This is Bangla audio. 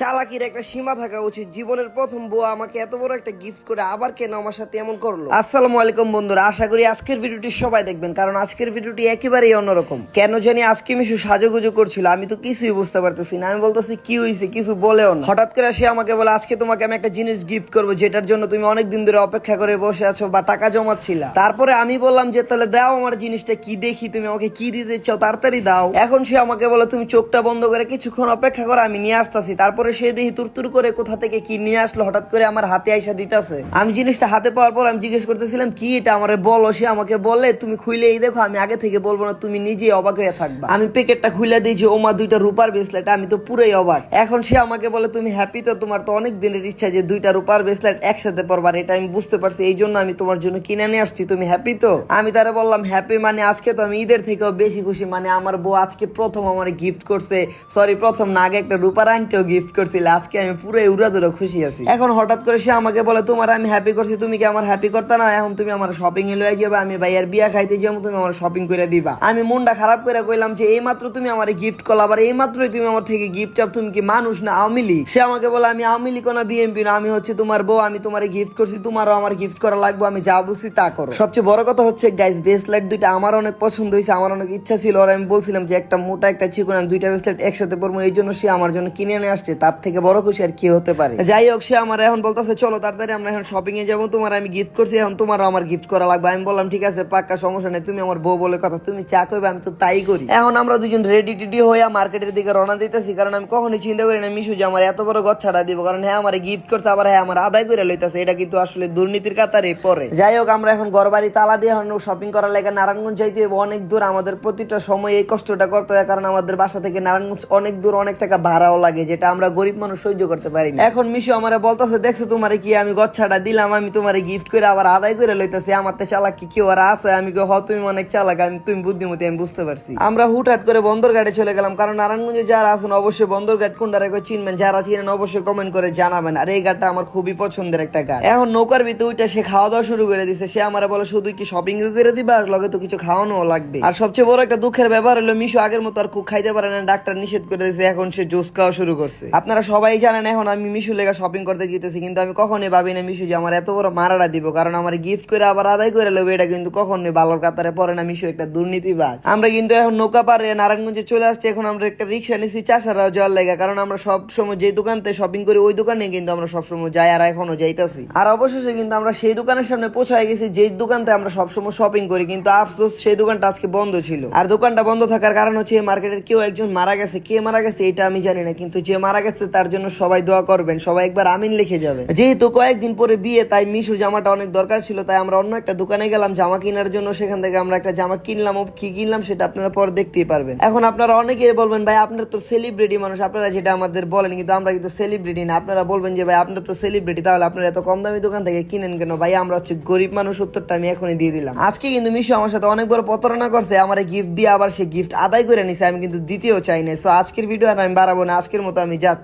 চালাকির একটা সীমা থাকা উচিত। জীবনের প্রথম বউ আমাকে এত বড় একটা গিফট করে আবার কেন আমার সাথে এমন করল? আসসালামু আলাইকুম বন্ধুরা, আশা করি আজকের ভিডিওটি সবাই দেখবেন, কারণ আজকের ভিডিওটি একেবারেই অন্যরকম। কেন জানি আজকে মিশু সাজুগুজু করছিল, আমি তো কিছুই বুঝতে পারতেছি না। আমি বলতেছি, কি হয়েছে কিছু বলেও না। হঠাৎ করে সে আমাকে বলে, আজকে তোমাকে আমি একটা জিনিস গিফট করব, যেটার জন্য তুমি অনেক দিন ধরে অপেক্ষা করে বসে আছো বা টাকা জমাচ্ছিলা। তারপরে আমি বললাম যে, তাহলে দাও আমার জিনিসটা, কি দেখি? তুমি আমাকে কি দিতে চাও? তাড়াতাড়ি দাও। এখন সে আমাকে বলে, তুমি চোখটা বন্ধ করে কিছুক্ষণ অপেক্ষা করো, আমি নিয়ে আসতেছি। তারপরে সে দেখি তুরতুর করে কোথা থেকে কি নিয়ে আসলো, হঠাৎ করে আমার হাতে আইসা দিতেছে। আমি জিনিসটা হাতে পাওয়ার পর আমি জিজ্ঞেস করতেছিলাম, কি এটা আমারে বলো? সে আমাকে বলে তুমি খুইলে এই দেখো, আমি আগে থেকে বলব না, তুমি নিজেই অবাক হয়ে থাকবা। আমি প্যাকেটটা খুলে দিয়েছি ওমা, দুইটা রূপার ব্রেসলেট আমি তো পুরোই অবাক। এখন সে আমাকে বলে, তুমি হ্যাপি তো? তোমার তো অনেক দিনের ইচ্ছা যে দুইটা রূপার ব্রেসলেট একসাথে পরবার, এটা আমি বুঝতে পারছি, এই জন্য আমি তোমার জন্য কিনে নিয়ে আসছি, তুমি হ্যাপি তো? আমি তারা বললাম হ্যাপি মানে আজকে তো আমি ঈদের থেকেও বেশি খুশি মানে আমার বউ আজকে প্রথম আমার গিফট করছে। সরি প্রথম না, আগে একটা রূপার আংটিও গিফট করছিল, আজকে আমি পুরো উড়াদুরা খুশি আছি। এখন হঠাৎ করে সে আমাকে বলে, তোমার আমি হ্যাপি করছি, তুমি কি আমার হ্যাপি করতে না? এখন তুমি আমার শপিং এ লয়ে যাবে, আমি ভাইয়ার বিয়া খাইতে যাব, তুমি আমার শপিং করে দিবা। আমি মনটা খারাপ করে কইলাম যে এই মাত্র তুমি আমার গিফট করলা, আবার এই মাত্রই তুমি আমার থেকে গিফট চাও তুমি কি মানুষ না আওয়ামী সে আমাকে বলে, আমি আওয়ামী লীগ না বিএনপি না, আমি হচ্ছে তোমার বউ, আমি তোমার গিফট করছি, তোমারও আমার গিফট করা লাগবে, আমি যা বলছি তা করো। সবচেয়ে বড় কথা হচ্ছে গাইস ব্রেসলেট দুইটা আমার অনেক পছন্দ হয়েছে, আমার অনেক ইচ্ছা ছিল, আর আমি বলছিলাম যে, একটা মোটা, একটা চিকন, আমি দুইটা ব্রেসলেট একসাথে পরবো, এই জন্য সে আমার জন্য কিনে নিয়ে আসছে। তার থেকে বড় খুশি আর কি হতে পারে? যাই হোক সে আমার এখন বলতেছে চলো তাড়াতাড়ি আমরা এখন শপিং এ যাব তোমার আমি গিফট করছি এখন তোমারও আমার গিফট করা লাগবে। আমি বললাম ঠিক আছে পাক্কা সমস্যা নেই তুমি আমার বউ বলে কথা তুমি চা করবে আমি তো তাই করি। এখন আমরা দুজন রেডি টেডি হয়ে মার্কেটের দিকে রওনা দিতেছি কারণ আমি কখনোই চিন্তা করি না মিশু যে আমার এত বড় গছ ছাড়া দিব কারণ হ্যাঁ আমার গিফট করতে আবার হ্যাঁ আমার আদায় করে লইতেছে। এটা কিন্তু আসলে দুর্নীতির কাতারে পরে যাই হোক আমরা এখন ঘর বাড়ি তালা দিয়ে এখন শপিং করার লাগে নারায়ণগঞ্জ যাইতে হবে অনেক দূর আমাদের প্রতিটা সময় এই কষ্টটা করতে হয় কারণ আমাদের বাসা থেকে নারায়ণগঞ্জ অনেক দূর অনেক টাকা ভাড়াও লাগে যেটা আমরা গরিব মানুষ সহ্য করতে পারি না। এখন মিশু আমারে বলতেছে দেখছ তোমারে কি আমি গচ্ছাটা দিলাম আমি তোমারে গিফট করে আবার আদায় করে লইতেছি। আমার তো চালাক কি কেউ আর আছে। আমি কই, হ তুমি অনেক চালাক আমি তুমি বুদ্ধিমতী আমি বুঝতে পারছি। আমরা হুটহাট করে বন্দরঘাটে চলে গেলাম কারণ নারায়ণগঞ্জে যারা আছেন অবশ্যই বন্দরঘাট কোনটা রেখে চিনবেন যারা চিনেন অবশ্যই কমেন্ট করে জানাবেন। আর এই ঘাটটা আমার খুবই পছন্দের একটা ঘাট এখন নৌকার ভিতরে ওইটা সে খাওয়া দাওয়া শুরু করে দিছে। সে আমার বলে শুধু কি শপিং করে দিবে? আর লগে তো কিছু খাওয়ানো লাগবে। আর সবচেয়ে বড় একটা দুঃখের ব্যাপার হলো মিশু আগের মতো আর খুব খাইতে পারে না ডাক্তার নিষেধ করে দিয়েছে এখন সে জুস খাওয়া শুরু করছে। আপনারা সবাই জানেন, এখন আমি মিশু লেগা শপিং করতে গিয়েছি কিন্তু আমি কখনোই ভাবি না মিশু যে আমার এত বড় মারাটা দিব, কারণ আমার গিফট করে আবার আদায় করে নেবে, এটা কিন্তু কখনোই ভালোর কাতারে পড়ে না, মিশু একটা দুর্নীতিবাজ। আমরা কিন্তু এখন নৌকা পারে নারায়ণগঞ্জে চলে আসছি, এখন আমরা একটা রিক্সা নিছি চাষারাও জল লেগা, কারণ আমরা সব সময় যে দোকানতে শপিং করি, ওই দোকানে কিন্তু আমরা সবসময় যাই আর এখনও যাইতাছি। আর অবশেষে কিন্তু আমরা সেই দোকানের সামনে পৌঁছায় গেছি যে দোকানতে আমরা সবসময় শপিং করি, কিন্তু আফসোস সেই দোকানটা আজকে বন্ধ ছিল। আর দোকানটা বন্ধ থাকার কারণ হচ্ছে মার্কেটের কেউ একজন মারা গেছে, কে মারা গেছে, এটা আমি জানি না, কিন্তু যে মারা গেছে তার জন্য সবাই দোয়া করবেন, সবাই একবার আমিন লিখে যাবে। যেহেতু কয়েকদিন পরে বিয়ে, তাই মিশু জামাটা অনেক দরকার ছিল, তাই আমরা অন্য একটা দোকানে গেলাম, জামা কেনার জন্য, সেখান থেকে আমরা একটা জামা কিনলাম কি কিনলাম সেটা আপনারা পরে দেখতেই পারবেন। এখন আপনারা অনেকে বলবেন, ভাই, আপনার তো সেলিব্রিটি মানুষ, আপনারা যেটা আমাদের বলেন, কিন্তু আমরা কিন্তু সেলিব্রিটি না। আপনারা বলবেন যে, ভাই আপনার তো সেলিব্রিটি তাহলে আপনারা এত কম দামি দোকান থেকে কিনেন কেন? ভাই, আমরা হচ্ছে গরিব মানুষ, উত্তরটা আমি এখনই দিয়ে দিলাম। আজকে কিন্তু মিশু আমার সাথে অনেক বড় প্রতারণা করছে, আমার গিফট দিয়ে আবার সে গিফট আদায় করে নিছে, আমি কিন্তু দ্বিতীয় চাই না সো আজকের ভিডিও আর আমি বাড়াবো না, আজকের মতো আমি যাচ্ছি।